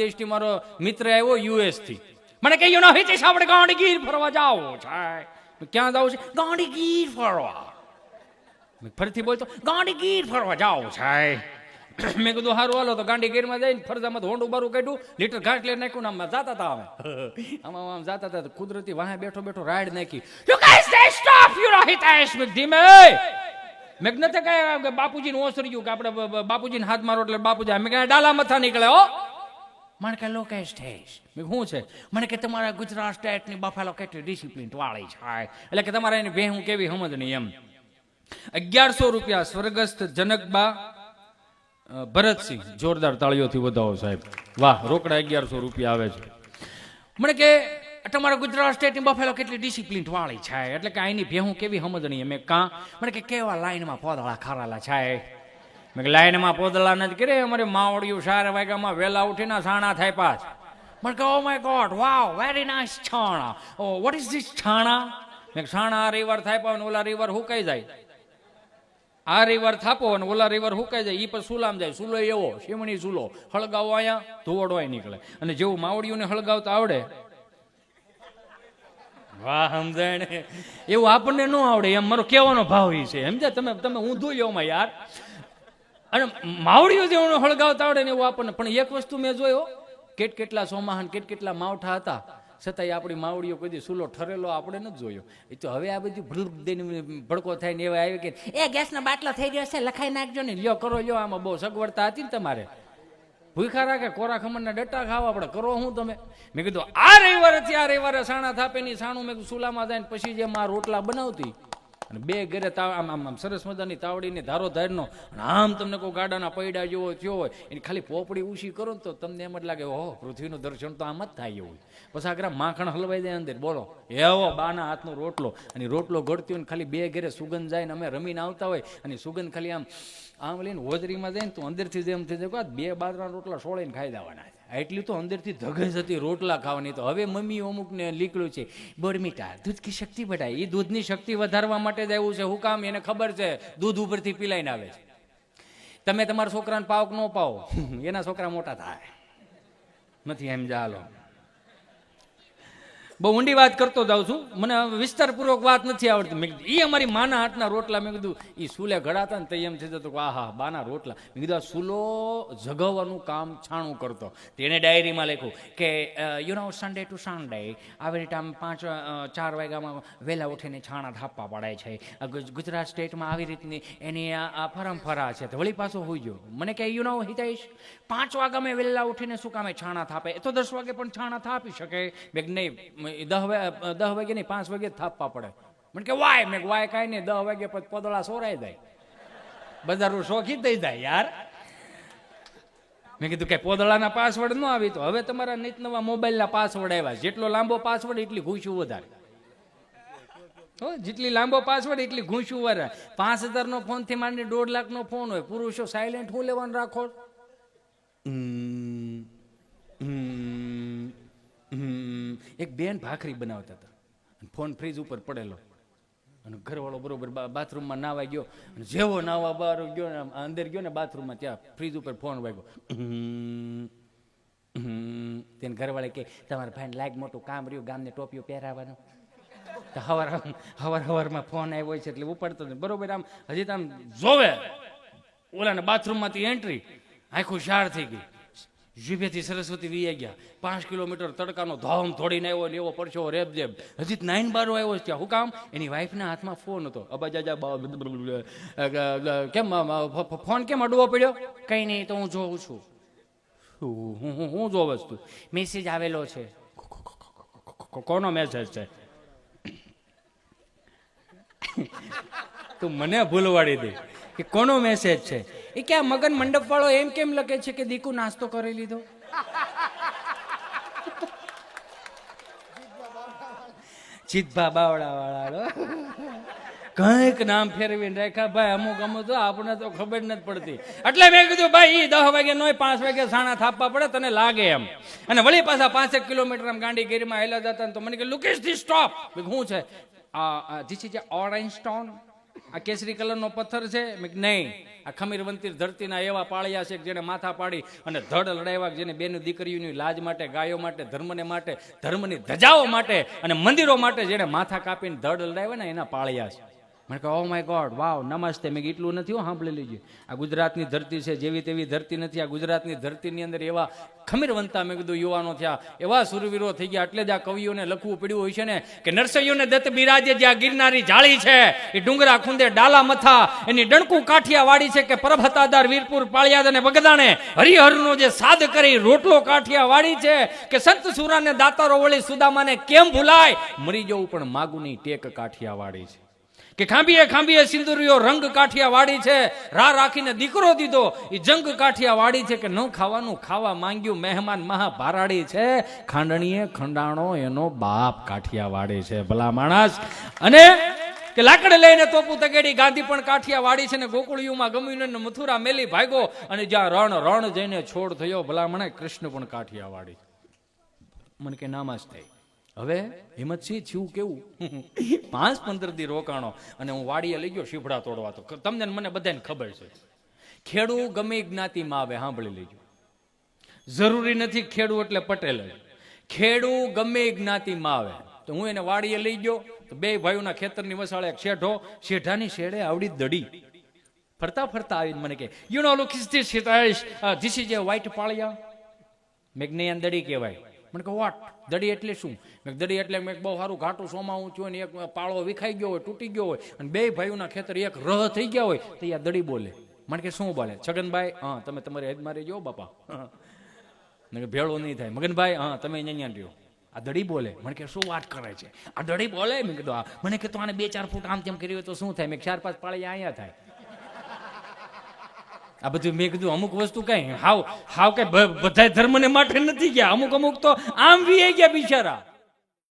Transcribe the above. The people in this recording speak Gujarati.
દેશથી મારો મિત્ર આવ્યો યુએસથી મને કહ્યું ના હિતેશ, આપણે ગાંડીગીર ફરવા જાવ છે ક્યાં જાવ છે? ગાંડીગીર ફરવા. ફરીથી બોલતો, ગાંડીગીર ફરવા જાવ છે મેં કીધું, હારું, હાલો, તો ગાંડીગીરમાં જઈને ફરજામાં હોંડું બારું કાઢ્યું, લીટર ઘાસ લઈ નાખ્યું આમ જાતા હતા અમે. આમાં, આમ જાતા હતા કુદરતી વાહે બેઠો બેઠો રાઈડ નાખી. You guys stay stop you Hitesh! ધીમે! મેં નથી કહ્યું કે ઓસરી ગયું કે આપણે બાપુજીને હાથ મારો એટલે બાપુજી. મેં કહે ડાલા મથા નીકળે હો. મને કે લોકેશ ઠેસ મેં શું છે? મને કે, તમારા ગુજરાત સ્ટેટની બફાલો કેટલી ડિસિપ્લિન વાળી છે. એટલે કે તમારે એની ભેહું કેવી સમજ નહીં એમ. અગિયારસો રૂપિયા સ્વર્ગસ્થ જનકબા ભરતસિંહ, જોરદાર તાળીઓથી વધાવો સાહેબ. વાહ, રોકડા અગિયારસો રૂપિયા આવે છે. મને કે, તમારા ગુજરાત સ્ટેટની બફેલો કેટલી ડિસિપ્લિન વાળી છે. એટલે કે આની ભેહું કેવી સમજણી મેં કાં, મને કે, કેવા લાઈનમાં પોદળા ખારાલા છે? મેં લાઈનમાં પોદળા નથી કરે, અમારે માવડિયું સારા વાગ્યામાં વહેલા ઉઠીને સાણા થાય પાછ. મને કહો my god wow very nice છાણા. O what is this છાણા? મેં છાણા આ રિવર થાય પણ ઓલા રિવર હુકાઈ જાય. આ રિવર થાપો અને ઓલા રિવર હુકાઈ જાય એ પણ સુલામ જાય. સુલો એવો, શીમણી સુલો. હળગાવો અહીંયા ધોવડવાય નીકળે. અને જેવું માવડિયુંને હળગાવતા આવડે. વાહ સમજાય એવું આપણને ન આવડે, એમ મારો કહેવાનો ભાવ એ છે. સમજ્યા તમે? તમે ઊંધું માં યાર. અને માવડીઓ જેવું હળગાવતા આવડે ને એવું આપણને, પણ એક વસ્તુ મેં જોયો કેટ કેટલા સોમાહન કેટ કેટલા માવઠા હતા, છતાંય આપણી માવડીઓ કદી સુલો ઠરેલો આપણે નથી જોયો. એ તો હવે આ બધું ભડક ભડકો થાય ને એવા આવી કે, એ ગેસના બાટલા થઈ ગયા છે, લખાઈ નાખજો ને, લ્યો, કરો, લ્યો, આમાં બહુ સગવડતા હતી ને તમારે. ભૂખા રાખે, કોરા ખમણના ડટ્ટા ખાવા, આપણે કરો હું તમે? મેં કીધું, આ રવિવારે આ રવિવારે સાણા થાપે ની સાણું મેં સુલામાં જાય પછી જે માં રોટલા બનાવતી. બે ઘરે આમ આમ આમ સરસ મજાની તાવડીની ધારો ધારનો અને આમ તમને કોઈ ગાડાના પૈડા જેવો થયો હોય, એની ખાલી પોપડી ઊંચી કરો ને તો તમને એમ જ લાગે, ઓહો, પૃથ્વીનું દર્શન તો આમ જ થાય એવું. પછી આગળ માખણ હલવાઈ જાય અંદર, બોલો. એવો બાના હાથનો રોટલો. અને રોટલો ઘડતી હોય ને ખાલી બે ઘરે સુગંધ જાય ને અમે રમીને આવતા હોય, અને સુગંધ ખાલી આમ આમ લઈને હોજરીમાં જાય ને તો અંદરથી જ થઈ જાય બે બાદરા રોટલા સોળીને ખાઈ દેવાના છે. એટલી તો અંદરથી ધગજ હતી, રોટલા ખાવાની તો. હવે મમ્મી અમુકને નીકળ્યું છે. બોરમીટા દૂધ કી શક્તિ બઢાય? એ દૂધની શક્તિ વધારવા માટે જ આવ્યું છે. હું કામ એને ખબર છે? દૂધ ઉપરથી પીલાઈને આવે છે. તમે તમારા છોકરાને પાવક ન પાવો. એના છોકરા મોટા થાય. નથી એમ ચાલો બહુ ઊંડી વાત કરતો જાઉં છું. મને વિસ્તારપૂર્વક વાત નથી આવડતી. મેં કીધું એ અમારી માના હાથના રોટલા. મેં કીધું એ સૂલે ઘડાતા ને તો એમ થઈ જતો. કે આહા, બાના રોટલા. મેં કીધું, આ સૂલો જગવવાનું કામ છાણું કરતો. તેણે ડાયરીમાં લખ્યું કે you know Sunday to Sunday આવી રીતે આમ પાંચ ચાર વાગ્યામાં વહેલા ઉઠીને છાણા થાપવા પડાય છે. ગુજરાત સ્ટેટમાં આવી રીતની એની આ આ પરંપરા છે. તો વળી પાછો હોઈ ગયો. મને કે યુ નો હિતાઈશ પાંચ વાગ્યામાં વહેલા ઉઠીને શું કામે છાણા થાપે? તો દસ વાગે પણ છાણા થાપી શકે. મેં નહીં મ- દહ દહ વાગે નહીં પાંચ વાગે થાપવા પડે. મને કે વાય? મેં વાય કાંઈ નહીં દહ વાગે પછી પોદળા સોરાઈ જાય. બજારું શોખી થઈ જાય યાર. મેં કીધું કે પોદળાના પાસવર્ડ ન આવી તો હવે તમારા નિત નવા મોબાઈલના પાસવર્ડ આવ્યા. જેટલો લાંબો પાસવર્ડ એટલી ઘૂંસ્યું વધારે. હો જેટલી લાંબો પાસવર્ડ એટલી ઘૂંસ્યું વધારે. પાંચ હજારનો ફોનથી માંડીને દોઢ લાખનો ફોન હોય. પુરુષો સાયલેન્ટ હું લેવાનું રાખો? હમ, હમ. એક બેન ભાખરી બનાવતા હતા. ફોન ફ્રીજ ઉપર પડેલો. અને ઘરવાળો બરોબર બાથરૂમમાં નાવા ગયો. અને જેવો નાવા બહાર ગયો ને અંદર ગયો ને બાથરૂમમાં ત્યાં ફ્રીજ ઉપર ફોન વાગ્યો. તેને ઘરવાળે કે, તમારા ભાઈને લાગ મોટું કામ રહ્યું, ગામને ટોપીઓ પહેરાવાનું તો હવાર હવાર હવારમાં ફોન આવ્યો છે એટલે ઉપાડતો નથી બરોબર આમ, હજી તો આમ જોવે. ઓલાને બાથરૂમમાંથી એન્ટ્રી આખું શાર થઈ ગઈ. જીભેથી સરસ્વતી વી ગયા પાંચ કિલોમીટર તડકાનો ધોમ થોડીને આવ્યો ને એવો પડશો રેબ જેબ હજી નાઇન બારો આવ્યો છે હું કામ? એની વાઈફના હાથમાં ફોન હતો. અબાજાજા કેમ ફોન કેમ અડવો પડ્યો? કંઈ નહીં, તો હું જોઉં છું. હું હું- હું હું જોઉં તું મેસેજ આવેલો છે. કોનો મેસેજ છે? તું મને ભૂલવાડી દે. કે કોનો મેસેજ છે? એ કે આ મગન મંડપ વાળો એમ કેમ લખે છે કે દીકુ નાસ્તો કરી લીધો? ચિતભા બાવડા વાળા કંઈક નામ ફેરવીને રાખ્યા. ભાઈ, અમુક અમુક તો આપણને તો ખબર નથી પડતી. એટલે મેં કીધું, ભાઈ એ દસ વાગે નોય પાંચ વાગે સાણા થાપવા પડે, તને લાગે એમ. અને વળી પાછા પાંચેક કિલોમીટર આમ ગાંડીગીરીમાં આવેલા જતા તો મને કે લુકેશ ધી સ્ટોપ શું છે? ધીસ ઇઝ ઓરેન્જ સ્ટોન આ કેસરી કલરનો પથ્થર છે? નહીં. આ ખમીરવંતી ધરતીના એવા પાળિયા છે કે જેને માથા પાડી અને ધડ લડાવ્યા જેને બેનું દીકરીઓની લાજ માટે, ગાયો માટે, ધર્મને માટે, ધર્મની ધજાઓ માટે અને મંદિરો માટે જેને માથા કાપીને ધડ લડાવ્યા ને એના પાળિયા છે. મને કહે ઓ માય ગોડ વાવ નમસ્તે. મેં એટલું નથી હો, સાંભળી લીજે. આ ગુજરાતની ધરતી છે, જેવી તેવી ધરતી નથી. આ ગુજરાતની ધરતીની અંદર એવા ખમીરવંતા, મેં કીધું, યુવાનો થયા, એવા સુરવીરો થઈ ગયા. એટલે જ આ કવિઓને લખવું પડ્યું હોય છે ને, કે નરસૈયોને દત્ત બિરાજે જ્યાં ગિરનારી જાળી છે, એ ડુંગરા ખુંદે ડાલા મથા, એની ડણકું કાઠિયા વાડી છે કે પરભતાદાર વીરપુર પાળિયાદ અને બગદાણે હરિહરનો જે સાદ કરી રોટલો કાઠિયા વાળી છે, કે સંત સુરાને દાતારો વળી સુદામાને કેમ ભૂલાય? મરી જવું પણ માગુની ટેક કાઠિયા વાળી છે. કે ખાંભીએ ખાંભીએ સિંદુરીઓ રંગ કાઠિયા વાળી છે રા રાખીને દીકરો દીધો. એ જંગ કાઠિયા વાળી છે કે ન ખાવાનું, ખાવા માંગ્યું મહેમાન મહા ભારાડી છે. ખાંડણીએ ખંડાણો એનો બાપ કાઠિયા વાળી છે, ભલા માણસ. અને કે લાકડ લઈને તોપું તગેડી ગાંધી પણ કાઠિયા વાળી છે ને ગોકુળિયુમાં ગમ્યું મથુરા મેલી ભાગ્યો અને જ્યાં રણ રણ જઈને છોડ થયો, ભલા મને કૃષ્ણ પણ કાઠિયા વાળી મને કે નામાજ થઈ. હવે હિંમતસિંહ થયું કેવું? પાંચ પંદર દી રોકાણો અને હું વાડીએ લઈ ગયો શીફડા તોડવા તો. તમને મને બધાને ખબર છે. ખેડૂ ગમે જ્ઞાતિમાં આવે, સાંભળી લેજો. જરૂરી નથી ખેડૂ એટલે પટેલ ખેડૂ ગમે જ્ઞાતિમાં આવે. તો હું એને વાડીએ લઈ ગયો, તો બે ભાઈઓના ખેતરની વસાળે એક શેઠો શેઠાની શેડે આવડી દડી. ફરતા ફરતા આવીને મને કે you know look is this this is a white પાળિયા મેઘનયન દડી કહેવાય. મને કહો વોટ? દડી એટલે શું? મેં દડી એટલે મેં બહુ સારું ઘાટું સોમાવું થયું ને એક પાળો વિખાઈ ગયો હોય તૂટી ગયો હોય અને બે ભાઈઓના ખેતર એક રહ થઈ ગયા હોય તો આ દડી બોલે. મને કે શું બોલે? છગનભાઈ હા તમે તમારી મારી જો બાપા. મેં કીધું, ભેળો નહીં થાય. મગનભાઈ હા તમે અહીંયા રહ્યો. આ દડી બોલે. મને કે શું વાત કરે છે? આ દડી બોલે? મેં કીધું આ મને તો આને બે ચાર ફૂટ આમ તેમ કર્યું તો શું થાય? મેં ચાર પાંચ પાળી અહીંયા થાય. આ બધું મેં કીધું, અમુક વસ્તુ કઈ, હાવ હાવ કઈ બધા ધર્મને માટે નથી ગયા. અમુક અમુક તો આમ વી ગયા બિચારા.